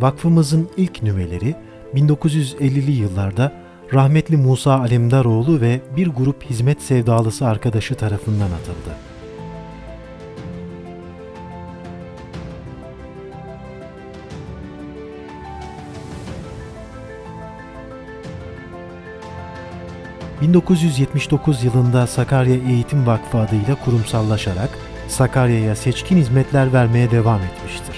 Vakfımızın ilk nüveleri 1950'li yıllarda rahmetli Musa Alemdaroğlu ve bir grup hizmet sevdalısı arkadaşı tarafından atıldı. ...1979 yılında Sakarya Eğitim Vakfı adıyla kurumsallaşarak Sakarya'ya seçkin hizmetler vermeye devam etmiştir.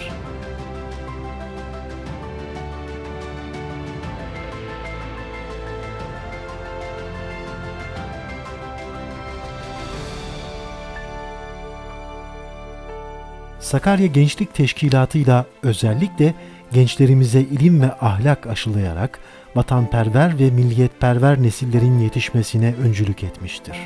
Sakarya Gençlik Teşkilatı'yla özellikle gençlerimize ilim ve ahlak aşılayarak vatanperver ve milliyetperver nesillerin yetişmesine öncülük etmiştir.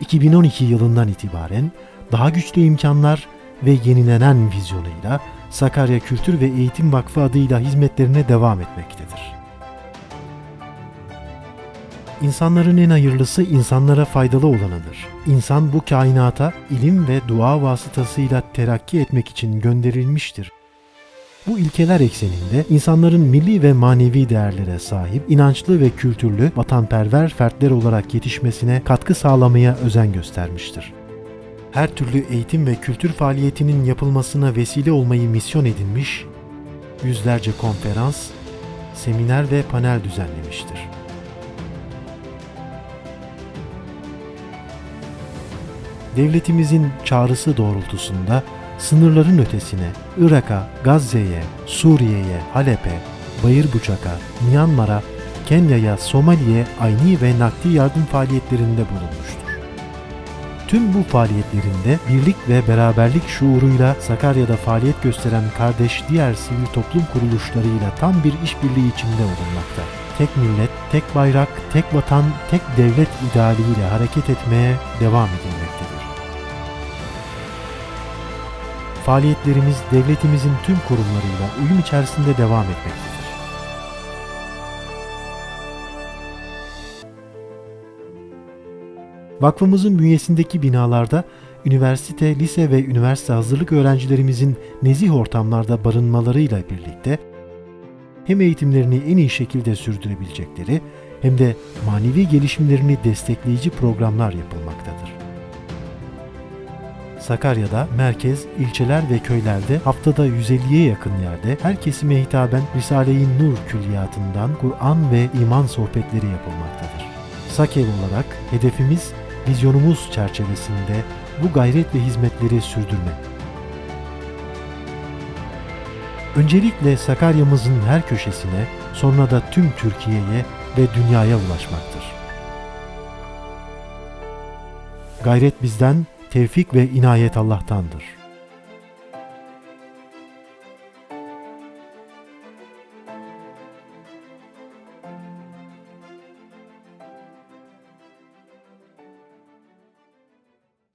2012 yılından itibaren daha güçlü imkanlar ve yenilenen vizyonuyla Sakarya Kültür ve Eğitim Vakfı adıyla hizmetlerine devam etmektedir. İnsanların en hayırlısı insanlara faydalı olanıdır. İnsan bu kainata ilim ve dua vasıtasıyla terakki etmek için gönderilmiştir. Bu ilkeler ekseninde insanların milli ve manevi değerlere sahip, inançlı ve kültürlü, vatanperver fertler olarak yetişmesine katkı sağlamaya özen göstermiştir. Her türlü eğitim ve kültür faaliyetinin yapılmasına vesile olmayı misyon edinmiş, yüzlerce konferans, seminer ve panel düzenlemiştir. Devletimizin çağrısı doğrultusunda sınırların ötesine, Irak'a, Gazze'ye, Suriye'ye, Halep'e, Bayırbuçak'a, Myanmar'a, Kenya'ya, Somali'ye ayni ve nakdi yardım faaliyetlerinde bulunmuştur. Tüm bu faaliyetlerinde birlik ve beraberlik şuuruyla Sakarya'da faaliyet gösteren kardeş diğer sivil toplum kuruluşlarıyla tam bir işbirliği içinde bulunmakta. Tek millet, tek bayrak, tek vatan, tek devlet idealiyle hareket etmeye devam edilmektedir. Faaliyetlerimiz devletimizin tüm kurumlarıyla uyum içerisinde devam etmektedir. Vakfımızın bünyesindeki binalarda üniversite, lise ve üniversite hazırlık öğrencilerimizin nezih ortamlarda barınmalarıyla birlikte hem eğitimlerini en iyi şekilde sürdürebilecekleri hem de manevi gelişimlerini destekleyici programlar yapılmaktadır. Sakarya'da merkez, ilçeler ve köylerde haftada 150'ye yakın yerde her kesime hitaben Risale-i Nur külliyatından Kur'an ve iman sohbetleri yapılmaktadır. Sakev olarak hedefimiz, vizyonumuz çerçevesinde bu gayret ve hizmetleri sürdürmek. Öncelikle Sakarya'mızın her köşesine, sonra da tüm Türkiye'ye ve dünyaya ulaşmaktır. Gayret bizden, tevfik ve inayet Allah'tandır.